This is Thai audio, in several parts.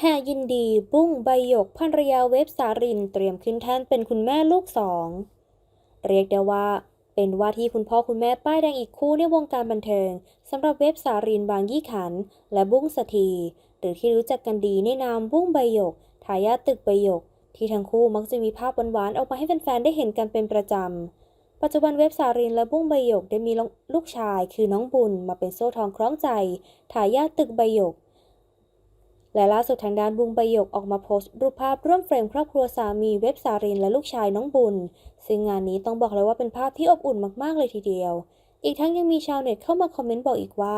แห่ยินดีบุ้งใบหยกภรรยาเวฟสารินเตรียมขึ้นแท่นเป็นคุณแม่ลูกสอง เรียกได้ว่า เป็นว่าที่คุณพ่อคุณแม่ป้ายแดงอีกคู่ในวงการบันเทิงสำหรับเวฟสารินบางยี่ขัน และบุ้งสถีหรือที่รู้จักกันดีในนามบุ้งใบหยกทายาทตึกใบหยก ที่ทั้งคู่มักจะมีภาพหวานๆออกมาให้แฟนๆได้เห็นกันเป็นประจำปัจจุบันเว็บสารินและบุ้งใบหยกได้มีลูกชายคือน้องบุญมาเป็นโซ่ทองคล้องใจทายาทตึกใบหยก และล่าสุดทางด้านบุ้งใบหยกออกมาโพสต์รูปภาพร่วมเฟรมครอบครัวสามีเว็บสารินและลูกชายน้องบุญ ซึ่งงานนี้ต้องบอกเลยว่าเป็นภาพที่อบอุ่นมากๆเลยทีเดียว อีกทั้งยังมีชาวเน็ตเข้ามาคอมเมนต์บอกอีกว่า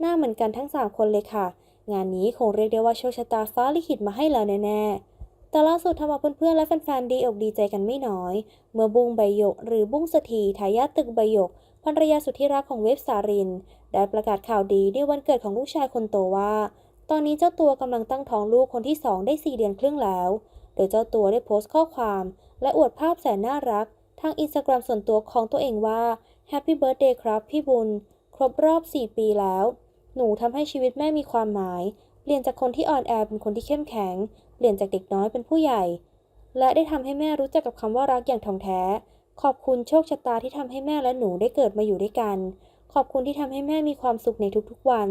หน้าเหมือนกันทั้ง 3 คนเลยค่ะ งานนี้คงเรียกได้ว่าโชคชะตาฟ้าลิขิตมาให้แล้วแน่ๆแต่ล่าสุดทำเอาเพื่อนๆและแฟนๆดีอกดีใจกันไม่น้อย เมื่อบุ้งใบหยก หรือบุ้งสถีทายาทตึกใบหยกภรรยาสุดที่รักของเว็บสาริน ได้ประกาศข่าวดีในวันเกิดของลูกชายคนโตว่า ตอนนี้เจ้าตัวกำลังตั้งท้องลูกคนที่ 2 ได้ 4 เดือนครึ่งแล้ว โดยเจ้าตัวได้โพสต์ข้อความ และอวดภาพแสนน่ารัก ทางอินสตาแกรมส่วนตัวของตัวเองว่า Happy Birthday ครับพี่บุญ ครบรอบ 4 ปีแล้ว หนูทำให้ชีวิตแม่มีความหมาย เปลี่ยนจากคนที่อ่อนแอเป็นคนที่เข้มแข็ง เปลี่ยนจากเด็กน้อยเป็นผู้ใหญ่ และได้ทำให้แม่รู้จักกับคำว่ารักอย่างถ่องแท้ ขอบคุณโชคชะตาที่ทำให้แม่และหนูได้เกิดมาอยู่ด้วยกัน ขอบคุณที่ทำให้แม่มีความสุขในทุกๆวัน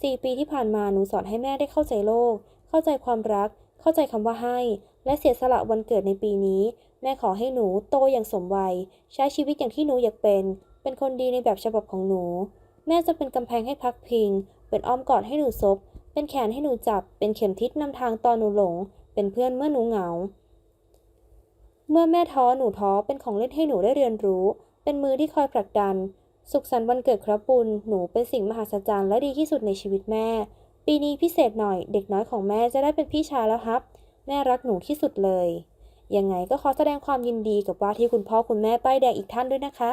4 ปีที่ผ่านมาหนูสอนให้แม่ได้เข้าใจโลก เข้าใจความรัก เข้าใจคำว่าให้ และเสียสละวันเกิดในปีนี้ แม่ขอให้หนูโตอย่างสมวัย ใช้ชีวิตอย่างที่หนูอยากเป็น เป็นคนดีในแบบฉบับของหนู แม่จะเป็นกำแพงให้พักพิง เป็นอ้อมกอดให้หนูซบ เป็นแขนให้หนูจับ เป็นเข็มทิศนำทางตอนหนูหลง เป็นเพื่อนเมื่อหนูเหงา เมื่อแม่ท้อหนูท้อเป็นของเล่นให้หนูได้เรียนรู้ เป็นมือที่คอยผลักดัน สุขสันต์วันเกิดครับปุณหนูเป็นสิ่งมหัศจรรย์และดีที่สุดในชีวิตแม่ ปีนี้พิเศษหน่อย เด็กน้อยของแม่จะได้เป็นพี่ชายแล้วครับ แม่รักหนูที่สุดเลย ยังไงก็ขอแสดงความยินดีกับว่าที่คุณพ่อคุณแม่ป้ายแดงอีกท่านด้วยนะคะ